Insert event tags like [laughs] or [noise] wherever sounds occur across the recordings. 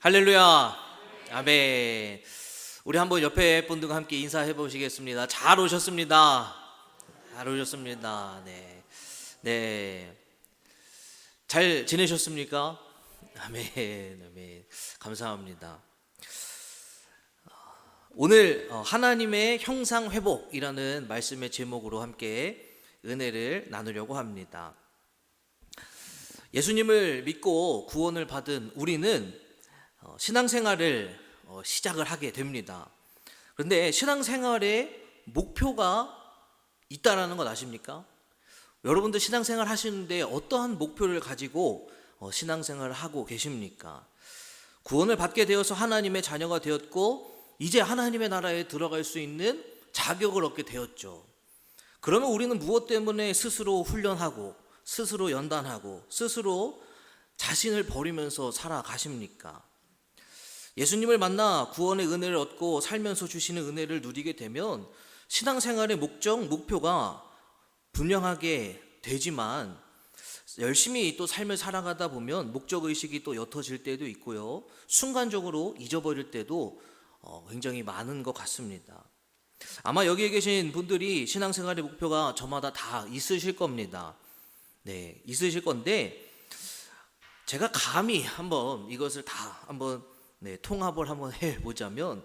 할렐루야. 아멘. 우리 한번 옆에 분들과 함께 인사해 보시겠습니다. 잘 오셨습니다. 잘 오셨습니다. 네. 네. 잘 지내셨습니까? 아멘. 아멘. 감사합니다. 오늘 어, 하나님의 형상 회복이라는 말씀의 제목으로 함께 은혜를 나누려고 합니다. 예수님을 믿고 구원을 받은 우리는 어, 신앙생활을 어, 시작을 하게 됩니다. 그런데 신앙생활의 목표가 있다라는 것 아십니까? 여러분들 신앙생활 하시는데 어떠한 목표를 가지고 어, 신앙생활을 하고 계십니까? 구원을 받게 되어서 하나님의 자녀가 되었고 이제 하나님의 나라에 들어갈 수 있는 자격을 얻게 되었죠. 그러면 우리는 무엇 때문에 스스로 훈련하고 스스로 연단하고 스스로 자신을 버리면서 살아가십니까? 예수님을 만나 구원의 은혜를 얻고 살면서 주시는 은혜를 누리게 되면 신앙생활의 목적, 목표가 분명하게 되지만 열심히 또 삶을 살아가다 보면 목적 의식이 또 옅어질 때도 있고요. 순간적으로 잊어버릴 때도 어, 굉장히 많은 것 같습니다. 아마 여기에 계신 분들이 신앙생활의 목표가 저마다 다 있으실 겁니다. 네, 있으실 건데 제가 감히 한번 이것을 다 한번 네, 통합을 한번 해 보자면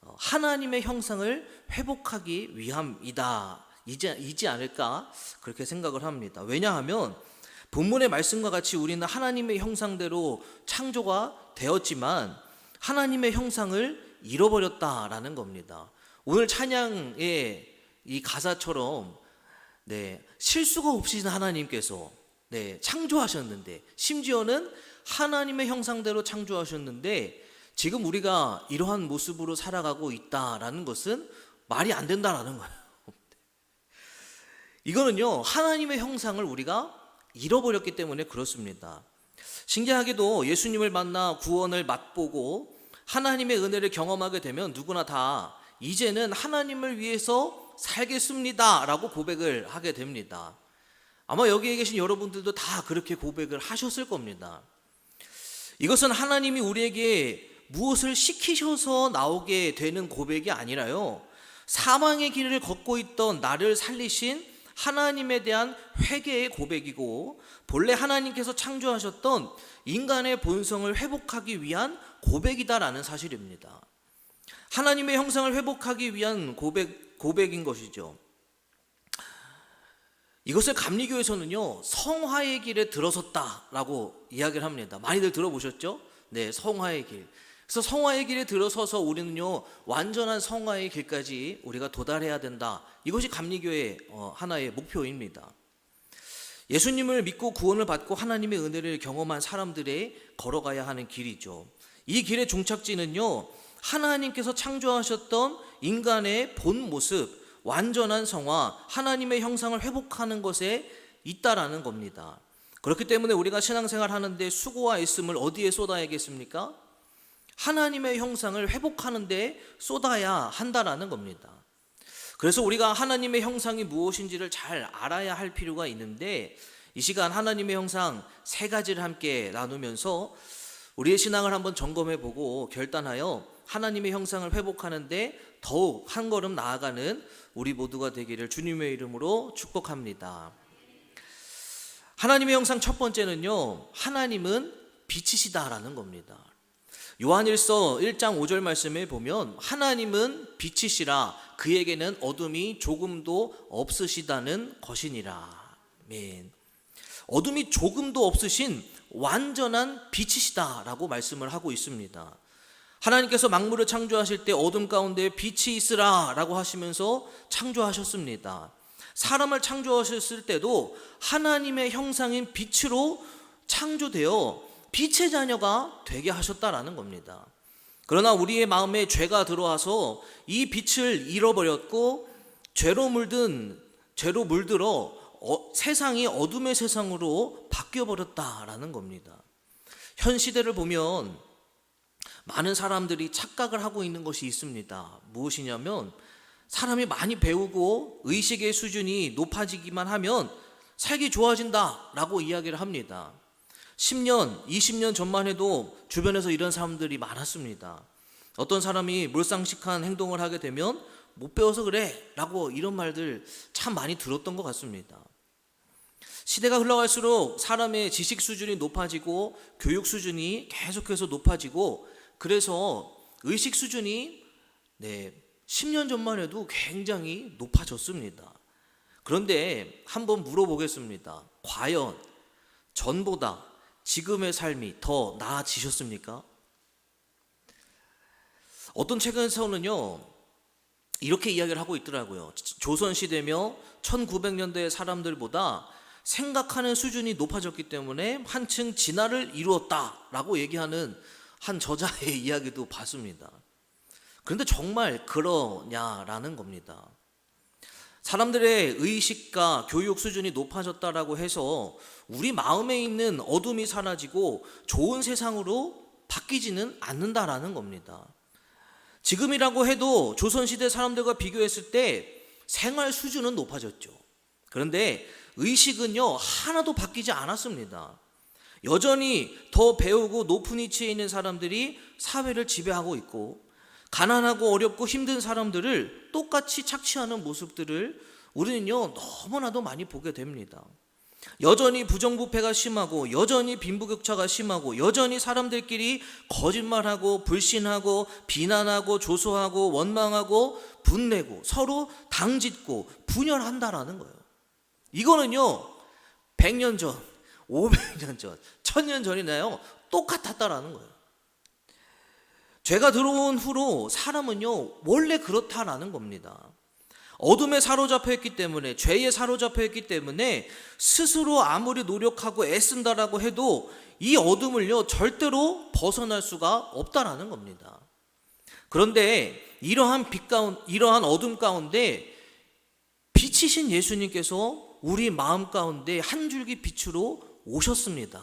어, 하나님의 형상을 회복하기 위함이다. 이지, 이지 않을까 그렇게 생각을 합니다. 왜냐하면 본문의 말씀과 같이 우리는 하나님의 형상대로 창조가 되었지만 하나님의 형상을 잃어버렸다라는 겁니다. 오늘 찬양의 이 가사처럼 네, 실수가 없으신 하나님께서 네, 창조하셨는데 심지어는 하나님의 형상대로 창조하셨는데 지금 우리가 이러한 모습으로 살아가고 있다라는 것은 말이 안 된다라는 거예요. 이거는요, 하나님의 형상을 우리가 잃어버렸기 때문에 그렇습니다. 신기하게도 예수님을 만나 구원을 맛보고 하나님의 은혜를 경험하게 되면 누구나 다 이제는 하나님을 위해서 살겠습니다 라고 고백을 하게 됩니다. 아마 여기에 계신 여러분들도 다 그렇게 고백을 하셨을 겁니다. 이것은 하나님이 우리에게 무엇을 시키셔서 나오게 되는 고백이 아니라요. 사망의 길을 걷고 있던 나를 살리신 하나님에 대한 회개의 고백이고 본래 하나님께서 창조하셨던 인간의 본성을 회복하기 위한 고백이다라는 사실입니다. 하나님의 형상을 회복하기 위한 고백 고백인 것이죠. 이것을 감리교에서는요 성화의 길에 들어섰다라고 이야기를 합니다. 많이들 들어보셨죠? 네, 성화의 길. 그래서 성화의 길에 들어서서 우리는요 완전한 성화의 길까지 우리가 도달해야 된다. 이것이 감리교의 어, 하나의 목표입니다. 예수님을 믿고 구원을 받고 하나님의 은혜를 경험한 사람들의 걸어가야 하는 길이죠. 이 길의 종착지는요 하나님께서 창조하셨던 인간의 본 모습, 완전한 성화, 하나님의 형상을 회복하는 것에 있다라는 겁니다. 그렇기 때문에 우리가 신앙생활 하는데 수고와 애씀을 어디에 쏟아야겠습니까? 하나님의 형상을 회복하는 데 쏟아야 한다라는 겁니다. 그래서 우리가 하나님의 형상이 무엇인지를 잘 알아야 할 필요가 있는데 이 시간 하나님의 형상 세 가지를 함께 나누면서 우리의 신앙을 한번 점검해 보고 결단하여 하나님의 형상을 회복하는데 더욱 한 걸음 나아가는 우리 모두가 되기를 주님의 이름으로 축복합니다. 하나님의 형상 첫 번째는요, 하나님은 빛이시다라는 겁니다. 요한일서 1장 5절 말씀에 보면 하나님은 빛이시라 그에게는 어둠이 조금도 없으시다는 것이니라. 아멘. 어둠이 조금도 없으신 완전한 빛이시다라고 말씀을 하고 있습니다. 하나님께서 만물을 창조하실 때 어둠 가운데 빛이 있으라라고 하시면서 창조하셨습니다. 사람을 창조하셨을 때도 하나님의 형상인 빛으로 창조되어 빛의 자녀가 되게 하셨다라는 겁니다. 그러나 우리의 마음에 죄가 들어와서 이 빛을 잃어버렸고 죄로 물든 죄로 물들어 어, 세상이 어둠의 세상으로 바뀌어 버렸다라는 겁니다. 현 시대를 보면 많은 사람들이 착각을 하고 있는 것이 있습니다. 무엇이냐면 사람이 많이 배우고 의식의 수준이 높아지기만 하면 살기 좋아진다라고 이야기를 합니다. 10년, 20년 전만 해도 주변에서 이런 사람들이 많았습니다. 어떤 사람이 몰상식한 행동을 하게 되면 못 배워서 그래 라고 이런 말들 참 많이 들었던 것 같습니다. 시대가 흘러갈수록 사람의 지식 수준이 높아지고 교육 수준이 계속해서 높아지고 그래서 의식 수준이 네, 10년 전만 해도 굉장히 높아졌습니다. 그런데 한번 물어보겠습니다. 과연 전보다 지금의 삶이 더 나아지셨습니까? 어떤 책에서는요, 이렇게 이야기를 하고 있더라고요. 조선시대며 1900년대 사람들보다 생각하는 수준이 높아졌기 때문에 한층 진화를 이루었다라고 얘기하는 한 저자의 [laughs] 이야기도 봤습니다. 그런데 정말 그러냐라는 겁니다. 사람들의 의식과 교육 수준이 높아졌다라고 해서 우리 마음에 있는 어둠이 사라지고 좋은 세상으로 바뀌지는 않는다라는 겁니다. 지금이라고 해도 조선시대 사람들과 비교했을 때 생활 수준은 높아졌죠. 그런데 의식은요, 하나도 바뀌지 않았습니다. 여전히 더 배우고 높은 위치에 있는 사람들이 사회를 지배하고 있고, 가난하고 어렵고 힘든 사람들을 똑같이 착취하는 모습들을 우리는요, 너무나도 많이 보게 됩니다. 여전히 부정부패가 심하고 여전히 빈부격차가 심하고 여전히 사람들끼리 거짓말하고 불신하고 비난하고 조소하고 원망하고 분내고 서로 당짓고 분열한다라는 거예요. 이거는요. 100년 전, 500년 전, 1000년 전이나요. 똑같았다라는 거예요. 죄가 들어온 후로 사람은요. 원래 그렇다라는 겁니다. 어둠에 사로잡혀 있기 때문에 죄에 사로잡혀 있기 때문에 스스로 아무리 노력하고 애쓴다라고 해도 이 어둠을요 절대로 벗어날 수가 없다라는 겁니다. 그런데 이러한 빛 가운 이러한 어둠 가운데 빛이신 예수님께서 우리 마음 가운데 한 줄기 빛으로 오셨습니다.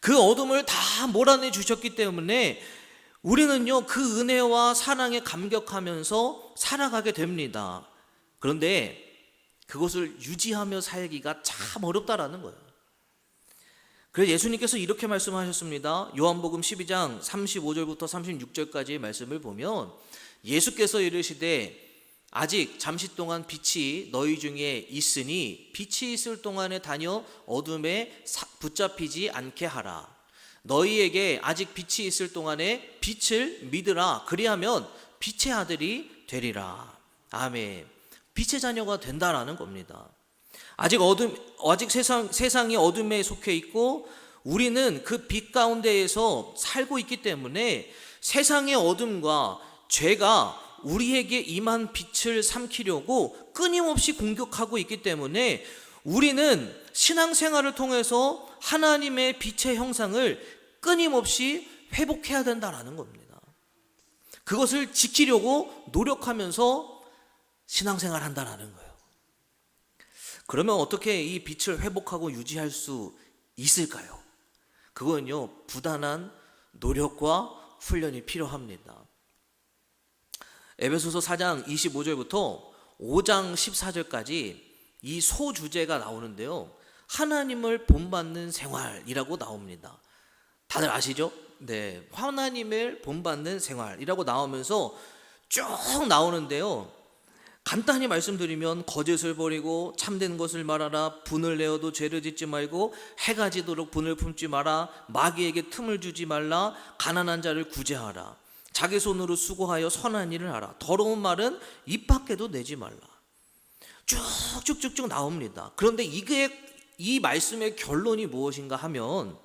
그 어둠을 다 몰아내 주셨기 때문에 우리는요, 그 은혜와 사랑에 감격하면서 살아가게 됩니다. 그런데 그것을 유지하며 살기가 참 어렵다라는 거예요. 그래서 예수님께서 이렇게 말씀하셨습니다. 요한복음 12장 35절부터 36절까지의 말씀을 보면 예수께서 이르시되 아직 잠시 동안 빛이 너희 중에 있으니 빛이 있을 동안에 다녀 어둠에 붙잡히지 않게 하라. 너희에게 아직 빛이 있을 동안에 빛을 믿으라. 그리하면 빛의 아들이 되리라. 아멘. 빛의 자녀가 된다라는 겁니다. 아직 어둠, 아직 세상, 세상이 어둠에 속해 있고 우리는 그 빛 가운데에서 살고 있기 때문에 세상의 어둠과 죄가 우리에게 임한 빛을 삼키려고 끊임없이 공격하고 있기 때문에 우리는 신앙생활을 통해서 하나님의 빛의 형상을 끊임없이 회복해야 된다라는 겁니다. 그것을 지키려고 노력하면서 신앙생활 한다라는 거예요. 그러면 어떻게 이 빛을 회복하고 유지할 수 있을까요? 그건요, 부단한 노력과 훈련이 필요합니다. 에베소서 4장 25절부터 5장 14절까지 이 소주제가 나오는데요. 하나님을 본받는 생활이라고 나옵니다. 다들 아시죠? 네. 하나님을 본받는 생활이라고 나오면서 쭉 나오는데요. 간단히 말씀드리면 거짓을 버리고 참된 것을 말하라 분을 내어도 죄를 짓지 말고 해가 지도록 분을 품지 마라 마귀에게 틈을 주지 말라 가난한 자를 구제하라 자기 손으로 수고하여 선한 일을 하라 더러운 말은 입 밖에도 내지 말라 쭉쭉쭉쭉 나옵니다 그런데 이게 이 말씀의 결론이 무엇인가 하면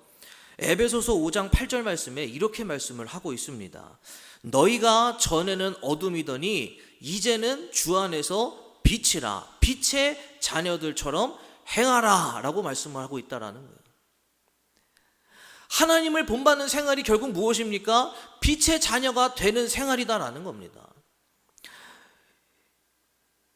에베소서 5장 8절 말씀에 이렇게 말씀을 하고 있습니다. 너희가 전에는 어둠이더니 이제는 주 안에서 빛이라 빛의 자녀들처럼 행하라라고 말씀을 하고 있다라는 거예요. 하나님을 본받는 생활이 결국 무엇입니까? 빛의 자녀가 되는 생활이다라는 겁니다.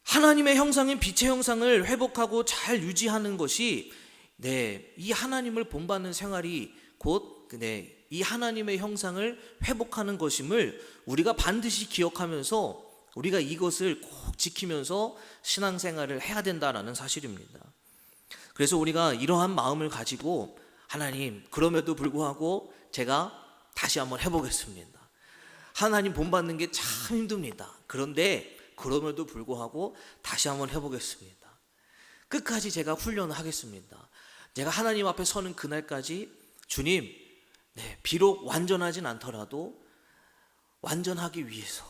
하나님의 형상인 빛의 형상을 회복하고 잘 유지하는 것이 네, 이 하나님을 본받는 생활이 곧 네, 이 하나님의 형상을 회복하는 것임을 우리가 반드시 기억하면서 우리가 이것을 꼭 지키면서 신앙생활을 해야 된다라는 사실입니다. 그래서 우리가 이러한 마음을 가지고 하나님, 그럼에도 불구하고 제가 다시 한번 해보겠습니다. 하나님 본받는 게 참 힘듭니다. 그런데 그럼에도 불구하고 다시 한번 해보겠습니다. 끝까지 제가 훈련을 하겠습니다. 제가 하나님 앞에 서는 그날까지 주님, 네, 비록 완전하진 않더라도 완전하기 위해서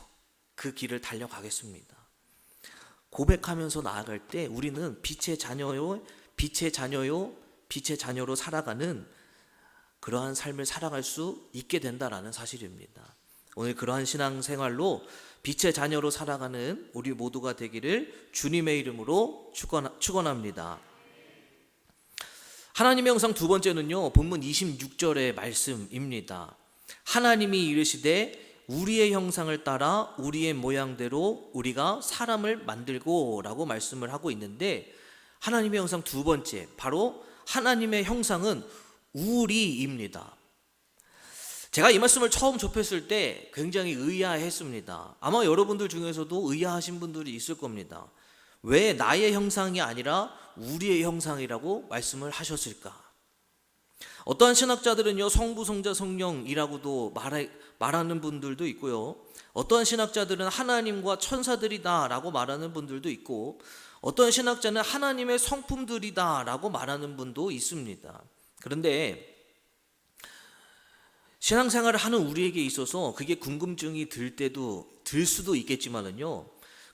그 길을 달려가겠습니다. 고백하면서 나아갈 때 우리는 빛의 자녀요, 빛의 자녀요, 빛의 자녀로 살아가는 그러한 삶을 살아갈 수 있게 된다라는 사실입니다. 오늘 그러한 신앙 생활로 빛의 자녀로 살아가는 우리 모두가 되기를 주님의 이름으로 축원합니다. 하나님의 영상 두 번째는요. 본문 26절의 말씀입니다. 하나님이 이르시되 우리의 형상을 따라 우리의 모양대로 우리가 사람을 만들고라고 말씀을 하고 있는데 하나님의 형상 두 번째 바로 하나님의 형상은 우리입니다. 제가 이 말씀을 처음 접했을 때 굉장히 의아했습니다. 아마 여러분들 중에서도 의아하신 분들이 있을 겁니다. 왜 나의 형상이 아니라 우리의 형상이라고 말씀을 하셨을까? 어떠한 신학자들은요, 성부, 성자, 성령이라고도 말해, 말하는 분들도 있고요. 어떠한 신학자들은 하나님과 천사들이다라고 말하는 분들도 있고, 어떠한 신학자는 하나님의 성품들이다라고 말하는 분도 있습니다. 그런데 신앙생활을 하는 우리에게 있어서 그게 궁금증이 들 때도 들 수도 있겠지만은요.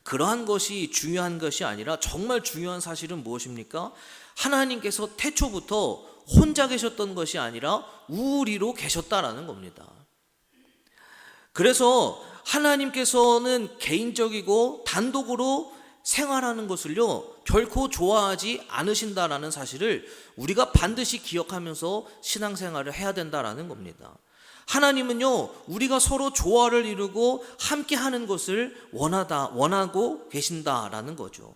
그러한 것이 중요한 것이 아니라 정말 중요한 사실은 무엇입니까? 하나님께서 태초부터 혼자 계셨던 것이 아니라 우리로 계셨다라는 겁니다. 그래서 하나님께서는 개인적이고 단독으로 생활하는 것을요, 결코 좋아하지 않으신다라는 사실을 우리가 반드시 기억하면서 신앙생활을 해야 된다라는 겁니다. 하나님은요, 우리가 서로 조화를 이루고 함께 하는 것을 원하다, 원하고 계신다라는 거죠.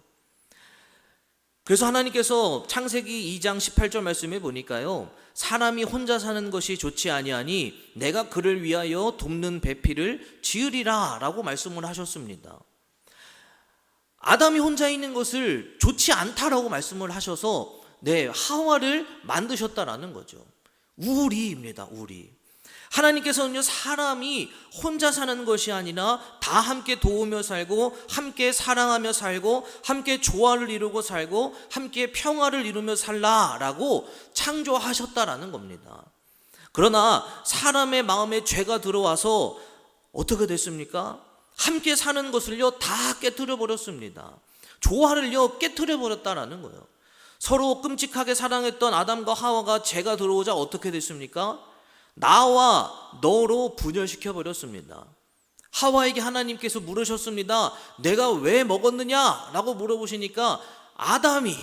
그래서 하나님께서 창세기 2장 18절 말씀에 보니까요, 사람이 혼자 사는 것이 좋지 아니하니 내가 그를 위하여 돕는 배필을 지으리라 라고 말씀을 하셨습니다. 아담이 혼자 있는 것을 좋지 않다라고 말씀을 하셔서 네, 하와를 만드셨다라는 거죠. 우리입니다, 우리. 하나님께서는요, 사람이 혼자 사는 것이 아니라 다 함께 도우며 살고, 함께 사랑하며 살고, 함께 조화를 이루고 살고, 함께 평화를 이루며 살라라고 창조하셨다라는 겁니다. 그러나 사람의 마음에 죄가 들어와서 어떻게 됐습니까? 함께 사는 것을요, 다 깨뜨려 버렸습니다. 조화를요, 깨뜨려 버렸다라는 거예요. 서로 끔찍하게 사랑했던 아담과 하와가 죄가 들어오자 어떻게 됐습니까? 나와 너로 분열시켜 버렸습니다. 하와에게 하나님께서 물으셨습니다. 내가 왜 먹었느냐? 라고 물어보시니까 아담이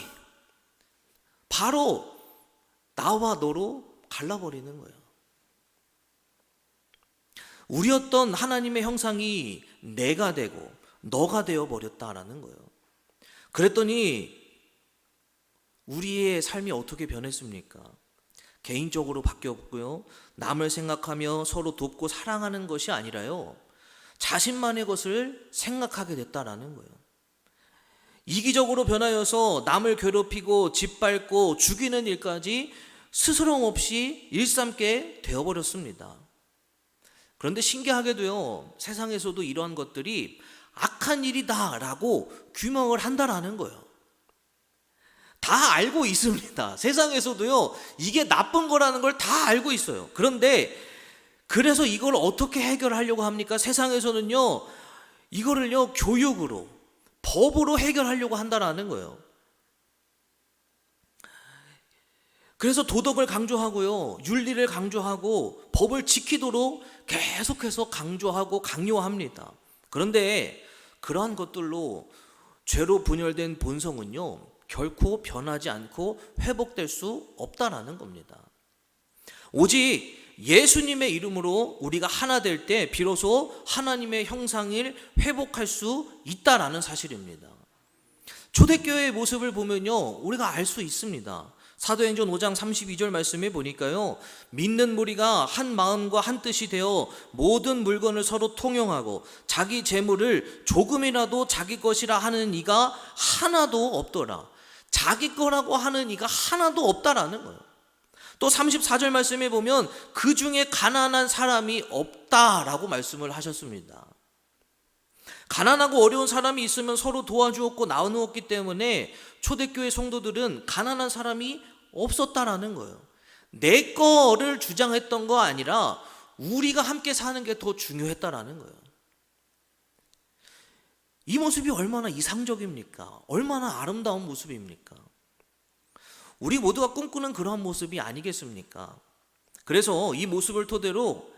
바로 나와 너로 갈라버리는 거예요. 우리였던 하나님의 형상이 내가 되고 너가 되어 버렸다라는 거예요. 그랬더니 우리의 삶이 어떻게 변했습니까? 개인적으로 바뀌었고요. 남을 생각하며 서로 돕고 사랑하는 것이 아니라요. 자신만의 것을 생각하게 됐다라는 거예요. 이기적으로 변하여서 남을 괴롭히고 짓밟고 죽이는 일까지 스스럼 없이 일삼게 되어버렸습니다. 그런데 신기하게도요, 세상에서도 이러한 것들이 악한 일이다라고 규명을 한다라는 거예요. 다 알고 있습니다. [laughs] 세상에서도요, 이게 나쁜 거라는 걸 다 알고 있어요. 그런데 그래서 이걸 어떻게 해결하려고 합니까? 세상에서는요, 이거를요, 교육으로, 법으로 해결하려고 한다라는 거예요. 그래서 도덕을 강조하고요, 윤리를 강조하고, 법을 지키도록 계속해서 강조하고 강요합니다. 그런데 그러한 것들로 죄로 분열된 본성은요, 결코 변하지 않고 회복될 수 없다라는 겁니다. 오직 예수님의 이름으로 우리가 하나 될 때 비로소 하나님의 형상을 회복할 수 있다라는 사실입니다. 초대교회의 모습을 보면요, 우리가 알 수 있습니다. 사도행전 5장 32절 말씀에 보니까요, 믿는 무리가 한 마음과 한 뜻이 되어 모든 물건을 서로 통용하고 자기 재물을 조금이라도 자기 것이라 하는 이가 하나도 없더라. 자기 거라고 하는 이가 하나도 없다라는 거예요. 또 34절 말씀에 보면 그 중에 가난한 사람이 없다라고 말씀을 하셨습니다. 가난하고 어려운 사람이 있으면 서로 도와주었고 나누었기 때문에 초대교회 성도들은 가난한 사람이 없었다라는 거예요. 내 거를 주장했던 거 아니라 우리가 함께 사는 게 더 중요했다라는 거예요. 이 모습이 얼마나 이상적입니까? 얼마나 아름다운 모습입니까? 우리 모두가 꿈꾸는 그러한 모습이 아니겠습니까? 그래서 이 모습을 토대로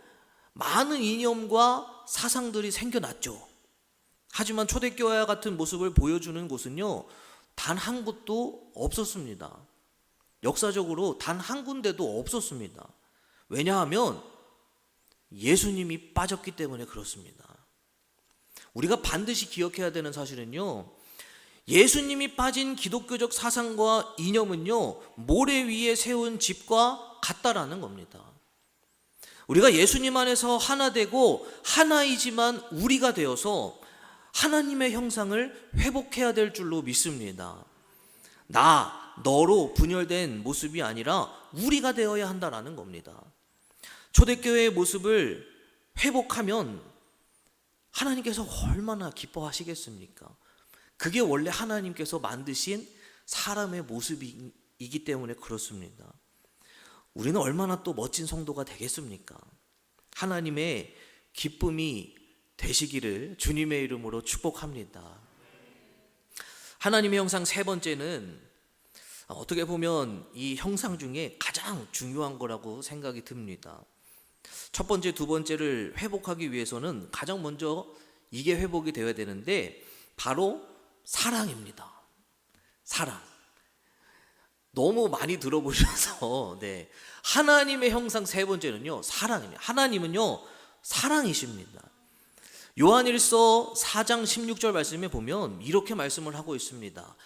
많은 이념과 사상들이 생겨났죠. 하지만 초대교회와 같은 모습을 보여주는 곳은요, 단 한 곳도 없었습니다. 역사적으로 단 한 군데도 없었습니다. 왜냐하면 예수님이 빠졌기 때문에 그렇습니다. 우리가 반드시 기억해야 되는 사실은요, 예수님이 빠진 기독교적 사상과 이념은요, 모래 위에 세운 집과 같다라는 겁니다. 우리가 예수님 안에서 하나 되고 하나이지만 우리가 되어서 하나님의 형상을 회복해야 될 줄로 믿습니다. 나, 너로 분열된 모습이 아니라 우리가 되어야 한다라는 겁니다. 초대교회의 모습을 회복하면 하나님께서 얼마나 기뻐하시겠습니까? 그게 원래 하나님께서 만드신 사람의 모습이기 때문에 그렇습니다. 우리는 얼마나 또 멋진 성도가 되겠습니까? 하나님의 기쁨이 되시기를 주님의 이름으로 축복합니다. 하나님의 형상 세 번째는 어떻게 보면 이 형상 중에 가장 중요한 거라고 생각이 듭니다. 첫 번째, 두 번째를 회복하기 위해서는 가장 먼저 이게 회복이 되어야 되는데 바로 사랑입니다. 사랑. 너무 많이 들어보셔서 [laughs] 네. 하나님의 형상 세 번째는요. 사랑입니다. 하나님은요. 사랑이십니다. 요한일서 4장 16절 말씀에 보면 이렇게 말씀을 하고 있습니다.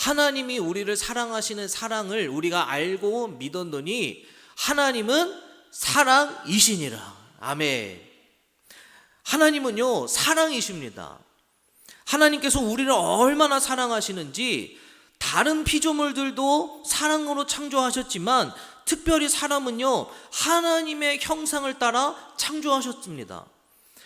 하나님이 우리를 사랑하시는 사랑을 우리가 알고 믿었노니 하나님은 사랑이시니라. 아멘. 하나님은요, 사랑이십니다. 하나님께서 우리를 얼마나 사랑하시는지 다른 피조물들도 사랑으로 창조하셨지만 특별히 사람은요, 하나님의 형상을 따라 창조하셨습니다.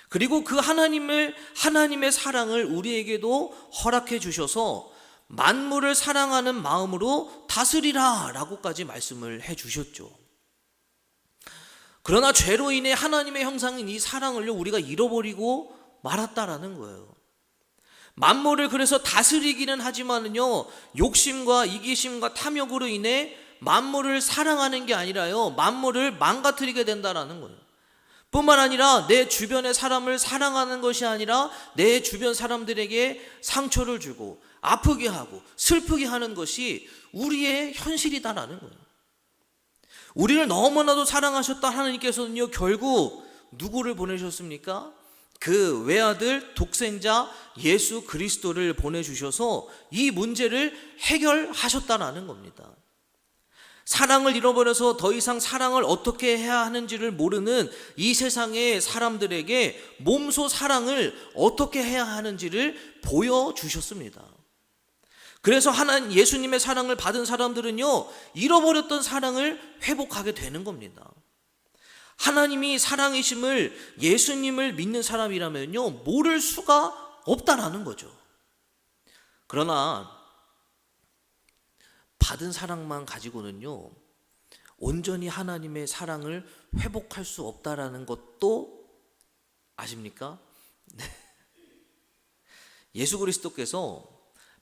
그리고 그 하나님을, 하나님의 사랑을 우리에게도 허락해 주셔서 만물을 사랑하는 마음으로 다스리라 라고까지 말씀을 해 주셨죠. 그러나 죄로 인해 하나님의 형상인 이 사랑을 우리가 잃어버리고 말았다라는 거예요. 만물을 그래서 다스리기는 하지만은요, 욕심과 이기심과 탐욕으로 인해 만물을 사랑하는 게 아니라요, 만물을 망가뜨리게 된다라는 거예요. 뿐만 아니라 내 주변의 사람을 사랑하는 것이 아니라 내 주변 사람들에게 상처를 주고 아프게 하고 슬프게 하는 것이 우리의 현실이다라는 거예요. 우리를 너무나도 사랑하셨다 하나님께서는요, 결국 누구를 보내셨습니까? 그 외아들 독생자 예수 그리스도를 보내주셔서 이 문제를 해결하셨다라는 겁니다. 사랑을 잃어버려서 더 이상 사랑을 어떻게 해야 하는지를 모르는 이 세상의 사람들에게 몸소 사랑을 어떻게 해야 하는지를 보여주셨습니다. 그래서 하나님 예수님의 사랑을 받은 사람들은요, 잃어버렸던 사랑을 회복하게 되는 겁니다. 하나님이 사랑이심을 예수님을 믿는 사람이라면요, 모를 수가 없다라는 거죠. 그러나 받은 사랑만 가지고는요, 온전히 하나님의 사랑을 회복할 수 없다라는 것도 아십니까? [laughs] 네. 예수 그리스도께서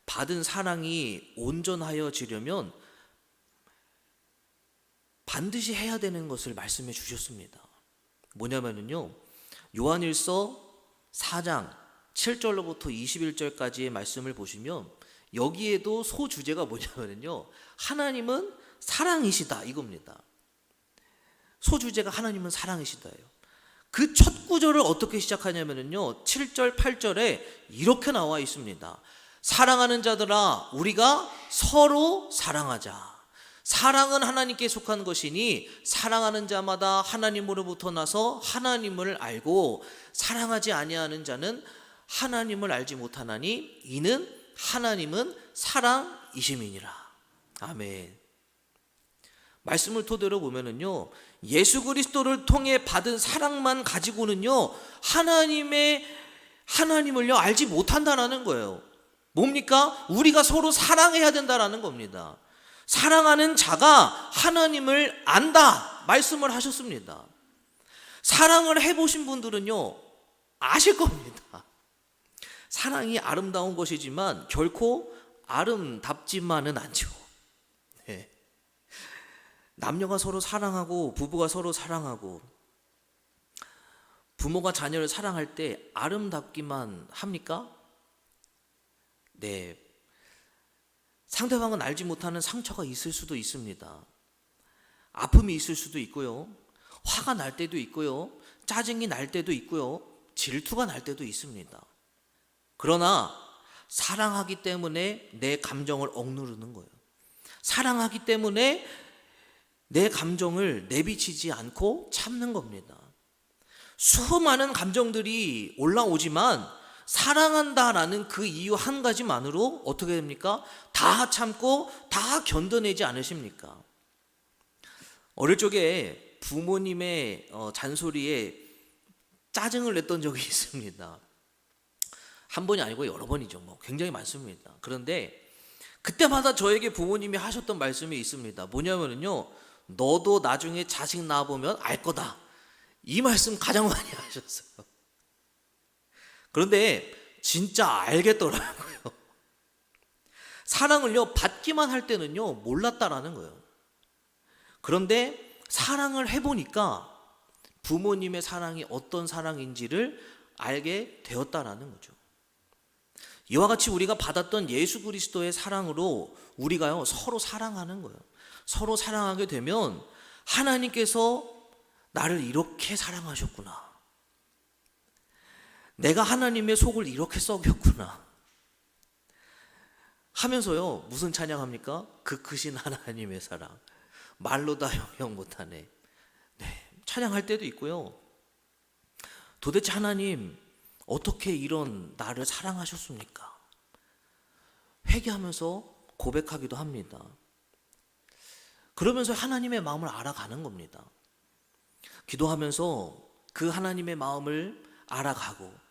받은 사랑이 온전하여지려면 반드시 해야 되는 것을 말씀해 주셨습니다. 뭐냐면요. 요한일서 4장 7절로부터 21절까지의 말씀을 보시면 여기에도 소주제가 뭐냐면요. 하나님은 사랑이시다 이겁니다. 소주제가 하나님은 사랑이시다예요. 그 첫 구절을 어떻게 시작하냐면요. 7절, 8절에 이렇게 나와 있습니다. 사랑하는 자들아, 우리가 서로 사랑하자. 사랑은 하나님께 속한 것이니 사랑하는 자마다 하나님으로부터 나서 하나님을 알고 사랑하지 아니하는 자는 하나님을 알지 못하나니 이는 하나님은 사랑이심이니라. 아멘. 말씀을 토대로 보면은요, 예수 그리스도를 통해 받은 사랑만 가지고는요, 하나님의, 하나님을요, 알지 못한다라는 거예요. 뭡니까? 우리가 서로 사랑해야 된다라는 겁니다. 사랑하는 자가 하나님을 안다. 말씀을 하셨습니다. 사랑을 해보신 분들은요, 아실 겁니다. 사랑이 아름다운 것이지만 결코 아름답지만은 않죠. 네. 남녀가 서로 사랑하고 부부가 서로 사랑하고 부모가 자녀를 사랑할 때 아름답기만 합니까? 네. 상대방은 알지 못하는 상처가 있을 수도 있습니다. 아픔이 있을 수도 있고요. 화가 날 때도 있고요. 짜증이 날 때도 있고요. 질투가 날 때도 있습니다. 그러나 사랑하기 때문에 내 감정을 억누르는 거예요. 사랑하기 때문에 내 감정을 내비치지 않고 참는 겁니다. 수많은 감정들이 올라오지만 사랑한다라는 그 이유 한 가지만으로 어떻게 됩니까? 다 참고 다 견뎌내지 않으십니까? 어릴 적에 부모님의 어, 잔소리에 짜증을 냈던 적이 [laughs] 있습니다. 한 번이 아니고 여러 번이죠. 뭐 굉장히 많습니다. 그런데 그때마다 저에게 부모님이 하셨던 말씀이 있습니다. 뭐냐면요. 너도 나중에 자식 낳아보면 알 거다. 이 말씀 가장 많이 [laughs] 하셨어요. 그런데 진짜 알겠더라고요. 사랑을요, 받기만 할 때는요, 몰랐다라는 거예요. 그런데 사랑을 해보니까 부모님의 사랑이 어떤 사랑인지를 알게 되었다라는 거죠. 이와 같이 우리가 받았던 예수 그리스도의 사랑으로 우리가요, 서로 사랑하는 거예요. 서로 사랑하게 되면 하나님께서 나를 이렇게 사랑하셨구나. 내가 하나님의 속을 이렇게 썩였구나. 하면서요, 무슨 찬양합니까? 그 크신 하나님의 사랑. 말로 다 형용 못하네. 네, 찬양할 때도 있고요. 도대체 하나님, 어떻게 이런 나를 사랑하셨습니까? 회개하면서 고백하기도 합니다. 그러면서 하나님의 마음을 알아가는 겁니다. 기도하면서 그 하나님의 마음을 알아가고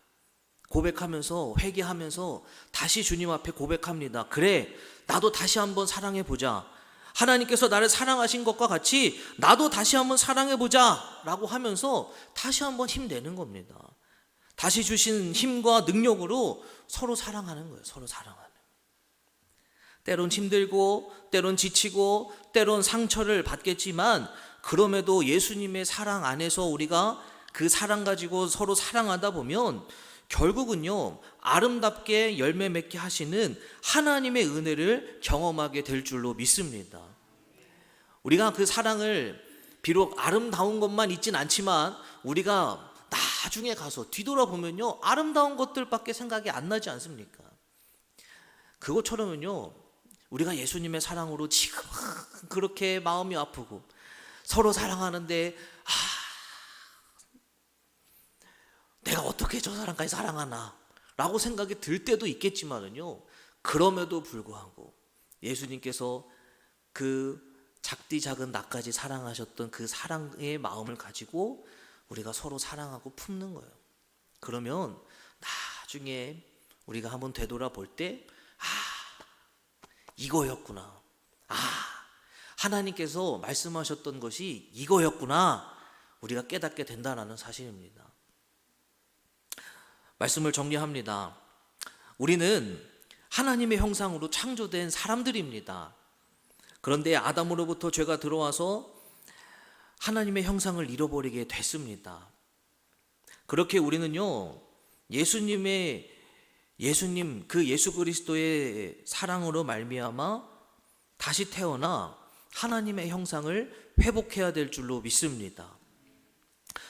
고백하면서 회개하면서 다시 주님 앞에 고백합니다. 그래, 나도 다시 한번 사랑해 보자. 하나님께서 나를 사랑하신 것과 같이 나도 다시 한번 사랑해 보자. 라고 하면서 다시 한번 힘내는 겁니다. 다시 주신 힘과 능력으로 서로 사랑하는 거예요. 서로 사랑하는. 때론 힘들고, 때론 지치고, 때론 상처를 받겠지만, 그럼에도 예수님의 사랑 안에서 우리가 그 사랑 가지고 서로 사랑하다 보면 결국은요, 아름답게 열매 맺게 하시는 하나님의 은혜를 경험하게 될 줄로 믿습니다. 우리가 그 사랑을 비록 아름다운 것만 있진 않지만 우리가 나중에 가서 뒤돌아보면요, 아름다운 것들밖에 생각이 안 나지 않습니까? 그것처럼은요, 우리가 예수님의 사랑으로 지금 그렇게 마음이 아프고 서로 사랑하는데, 아, 내가 어떻게 저 사람까지 사랑하나? 라고 생각이 들 때도 있겠지만은요, 그럼에도 불구하고 예수님께서 그 작디 작은 나까지 사랑하셨던 그 사랑의 마음을 가지고 우리가 서로 사랑하고 품는 거예요. 그러면 나중에 우리가 한번 되돌아볼 때, 아, 이거였구나. 아, 하나님께서 말씀하셨던 것이 이거였구나. 우리가 깨닫게 된다는 사실입니다. 말씀을 정리합니다. 우리는 하나님의 형상으로 창조된 사람들입니다. 그런데 아담으로부터 죄가 들어와서 하나님의 형상을 잃어버리게 됐습니다. 그렇게 우리는요, 예수님의 예수님 그 예수 그리스도의 사랑으로 말미암아 다시 태어나 하나님의 형상을 회복해야 될 줄로 믿습니다.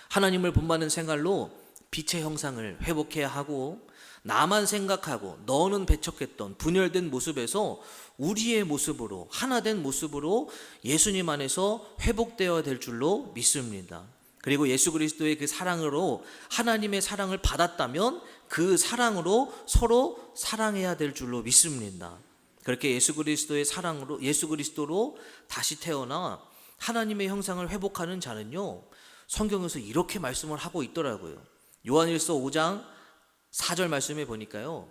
하나님을 본받는 생활로 빛의 형상을 회복해야 하고 나만 생각하고 너는 배척했던 분열된 모습에서 우리의 모습으로 하나된 모습으로 예수님 안에서 회복되어야 될 줄로 믿습니다. 그리고 예수 그리스도의 그 사랑으로 하나님의 사랑을 받았다면 그 사랑으로 서로 사랑해야 될 줄로 믿습니다. 그렇게 예수 그리스도의 사랑으로 예수 그리스도로 다시 태어나 하나님의 형상을 회복하는 자는요. 성경에서 이렇게 말씀을 하고 있더라고요. 요한일서 5장 4절 말씀에 보니까요.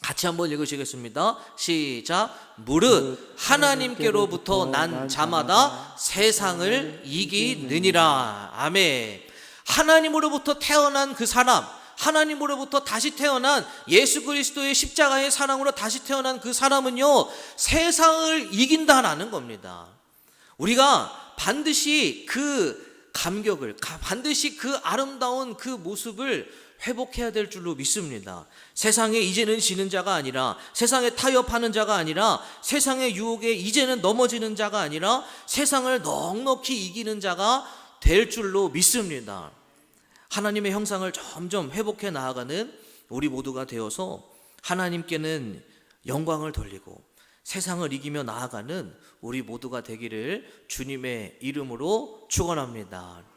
같이 한번 읽으시겠습니다. 시작. 무릇 하나님께로부터 난 자마다 세상을 이기느니라. 아멘. 하나님으로부터 태어난 그 사람, 하나님으로부터 다시 태어난 예수 그리스도의 십자가의 사랑으로 다시 태어난 그 사람은요, 세상을 이긴다라는 겁니다. 우리가 반드시 그 감격을, 가- 반드시 그 아름다운 그 모습을 회복해야 될 줄로 믿습니다. 세상에 이제는 지는 자가 아니라 세상에 타협하는 자가 아니라 세상의 유혹에 이제는 넘어지는 자가 아니라 세상을 넉넉히 이기는 자가 될 줄로 믿습니다. 하나님의 형상을 점점 회복해 나아가는 우리 모두가 되어서 하나님께는 영광을 돌리고 세상을 이기며 나아가는 우리 모두가 되기를 주님의 이름으로 축원합니다.